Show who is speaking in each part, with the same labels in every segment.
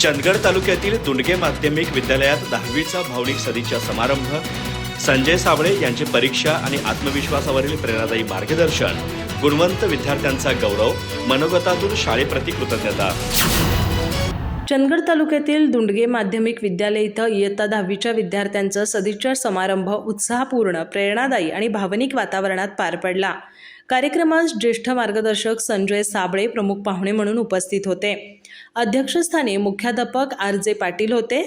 Speaker 1: चंदगड तालुक्यातील दुंडगे माध्यमिक विद्यालयात दहावीचा भावनिक सदीचा समारंभ. संजय साबळे यांची परीक्षा आणि आत्मविश्वासावरील प्रेरणादायी मार्गदर्शन. गुणवंत विद्यार्थ्यांचा गौरव. मनोगतातून शाळेप्रती कृतज्ञता.
Speaker 2: चंदगड तालुक्यातील दुंडगे माध्यमिक विद्यालय इथं इयत्ता दहावीच्या विद्यार्थ्यांचा सदिच्छा समारंभ उत्साहपूर्ण प्रेरणादायी आणि भावनिक वातावरणात पार पडला. कार्यक्रमास ज्येष्ठ मार्गदर्शक संजय साबळे प्रमुख पाहुणे म्हणून उपस्थित होते. अध्यक्षस्थानी मुख्याध्यापक आर जे पाटील होते.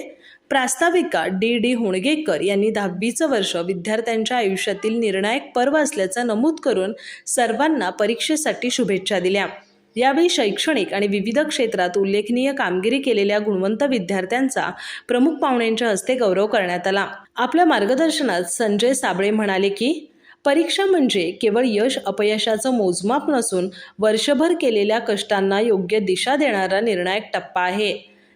Speaker 2: प्रास्ताविका डी डी होणगेकर यांनी दहावीचं वर्ष विद्यार्थ्यांच्या आयुष्यातील निर्णायक पर्व असल्याचं नमूद करून सर्वांना परीक्षेसाठी शुभेच्छा दिल्या. यावेळी शैक्षणिक आणि विविध क्षेत्रात उल्लेखनीय कामगिरी केलेल्या गुणवंत विद्यार्थ्यांचा प्रमुख पाहुण्यांच्या हस्ते गौरव करण्यात आला. आपल्या मार्गदर्शनात संजय साबळे म्हणाले की परीक्षा म्हणजे केवळ यश अपयशाचं मोजमाप नसून वर्षभर केलेल्या कष्टांना योग्य दिशा देणारा निर्णायक टप्पा आहे.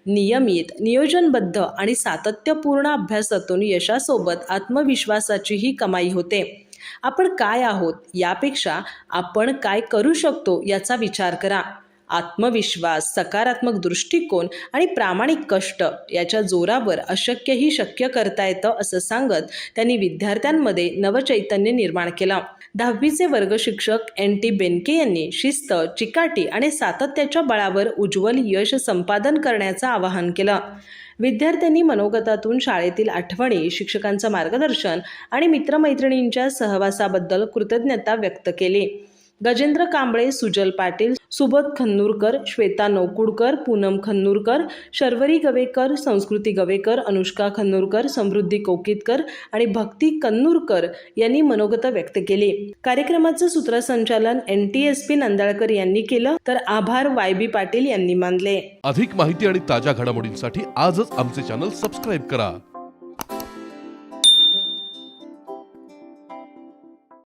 Speaker 2: नियमित नियोजनबद्ध आणि सातत्यपूर्ण अभ्यासातून यशासोबत आत्मविश्वासाचीही कमाई होते. आपण काय आहोत यापेक्षा आपण काय करू शकतो याचा विचार करा. आत्मविश्वास सकारात्मक दृष्टिकोन आणि प्रामाणिक कष्ट याच्या जोरावर अशक्यही शक्य करता येतं असं सांगत त्यांनी विद्यार्थ्यांमध्ये नवचैतन्य निर्माण केलं. दहावीचे वर्ग शिक्षक एन टी बेनके यांनी शिस्त चिकाटी आणि सातत्याच्या बळावर उज्ज्वल यश संपादन करण्याचं आवाहन केलं. विद्यार्थ्यांनी मनोगतातून शाळेतील आठवणी शिक्षकांचं मार्गदर्शन आणि मित्रमैत्रिणींच्या सहवासाबद्दल कृतज्ञता व्यक्त केली. गजेंद्र कांबळे सुजल पाटील सुबोध खन्नूरकर श्वेता नौकुडकर पूनम खन्नूरकर शर्वरी गवेकर संस्कृती गवेकर अनुष्का खन्नूरकर समृद्धी कोकितकर आणि भक्ती कन्नूरकर यांनी मनोगत व्यक्त केली. कार्यक्रमाचं सूत्रसंचालन N T S P Nandalkar यांनी केलं तर आभार वाय बी पाटील यांनी मानले.
Speaker 3: अधिक माहिती आणि ताज्या घडामोडींसाठी आजच आमचे चॅनल सबस्क्राईब करा.